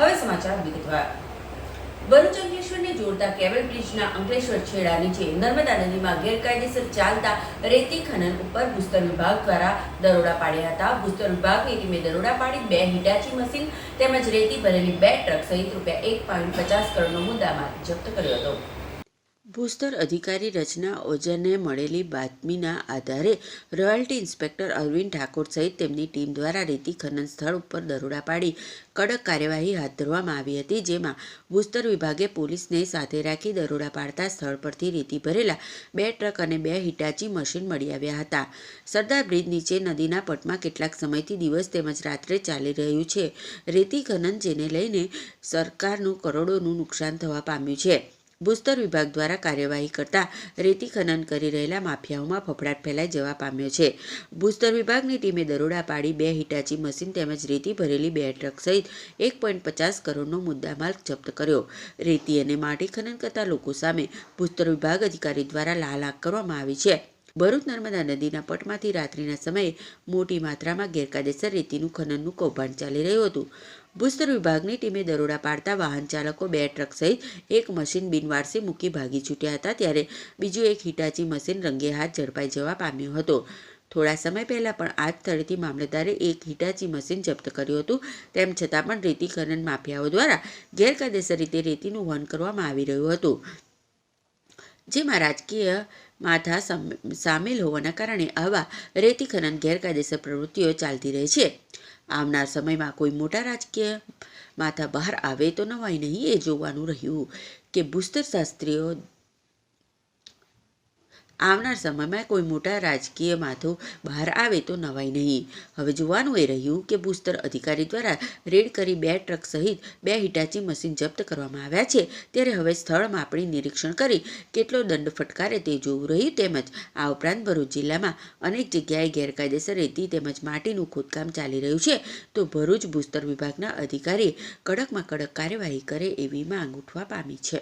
હવે સમાચાર વિગતવાર. ભરૂચ જોડતા કેબલ બ્રિજના અંકલેશ્વર છેડા નીચે નર્મદા નદીમાં ગેરકાયદેસર ચાલતા રેતી ખનન ઉપર ભૂસ્તર વિભાગ દ્વારા દરોડા પાડ્યા હતા. ભૂસ્તર વિભાગની ટીમે દરોડા પાડી બે હિટાચી મશીન તેમજ રેતી ભરેલી બે ટ્રક સહિત રૂપિયા એક પોઈન્ટ પચાસ કરોડનો મુદ્દામાં જપ્ત કર્યો હતો. ભૂસ્તર અધિકારી રચના ઓજને મળેલી બાતમીના આધારે રોયલ્ટી ઇન્સ્પેક્ટર અરવિંદ ઠાકોર સહિત તેમની ટીમ દ્વારા રેતી ખનન સ્થળ ઉપર દરોડા પાડી કડક કાર્યવાહી હાથ ધરવામાં આવી હતી, જેમાં ભૂસ્તર વિભાગે પોલીસને સાથે રાખી દરોડા પાડતા સ્થળ પરથી રેતી ભરેલા બે ટ્રક અને બે હિટાચી મશીન મળી આવ્યા હતા. સરદાર બ્રિજ નીચે નદીના પટમાં કેટલાક સમયથી દિવસ તેમજ રાત્રે ચાલી રહ્યું છે. રેતી ખનન જેને લઈને સરકારનું કરોડોનું નુકસાન થવા પામ્યું છે. ભૂસ્તર વિભાગ દ્વારા કાર્યવાહી કરતા રેતી ખનન કરી રહેલા માફિયાઓમાં ફફડાટ ફેલાઈ જવા પામ્યો છે. ભૂસ્તર વિભાગની ટીમે દરોડા પાડી બે હિટાચી મશીન તેમજ રેતી ભરેલી બે ટ્રક સહિત એક પોઈન્ટ પચાસ કરોડનો મુદ્દામાલ જપ્ત કર્યો. રેતી અને માટી ખનન કરતા લોકો સામે ભૂસ્તર વિભાગ અધિકારી દ્વારા લાલાક કરવામાં આવી છે. ભરૂચ નર્મદા નદીના પટમાંથી રાત્રિના સમયે મોટી માત્રામાં ગેરકાયદેસર રેતીનું ખનનનું કૌભાંડ ચાલી રહ્યું હતું. ભૂસ્તર વિભાગની ટીમે દરોડા પાડતા વાહન ચાલકો બે ટ્રક સહિત એક મશીન બિનવારસી મૂકી ભાગી છૂટ્યા હતા ત્યારે બીજું એક હિટાચી મશીન રંગે હાથ ઝડપાઈ જવા પામ્યું હતું. થોડા સમય પહેલાં પણ આ જ સ્થળેથી મામલતદારે એક હિટાચી મશીન જપ્ત કર્યું હતું. તેમ છતાં પણ રેતી ખનન માફિયાઓ દ્વારા ગેરકાયદેસર રીતે રેતીનું વહન કરવામાં આવી રહ્યું હતું. જેમાં રાજકીય માથા સામેલ હોવાના કારણે આવા રેતી ખનન ગેરકાયદેસર પ્રવૃત્તિઓ ચાલતી રહે છે. આવનાર સમયમાં કોઈ મોટા રાજકીય માથા બહાર આવે તો નવાઈ નહીં એ જોવાનું રહ્યું કે ભૂસ્તર શાસ્ત્રીઓ આવનાર સમયમાં કોઈ મોટા રાજકીય માથું બહાર આવે તો નવાઈ નહીં. હવે જોવાનું એ રહ્યું કે ભૂસ્તર અધિકારી દ્વારા રેડ કરી બે ટ્રક સહિત બે હિટાચી મશીન જપ્ત કરવામાં આવ્યા છે. ત્યારે હવે સ્થળ માપણી નિરીક્ષણ કરી કેટલો દંડ ફટકારે તે જોવું રહ્યું તેમજ આ ઉપરાંત ભરૂચ જિલ્લામાં અનેક જગ્યાએ ગેરકાયદેસર રેતી તેમજ માટીનું ખોદકામ ચાલી રહ્યું છે. તો ભરૂચ ભૂસ્તર વિભાગના અધિકારીએ કડકમાં કડક કાર્યવાહી કરે એવી માંગ ઉઠવા પામી છે.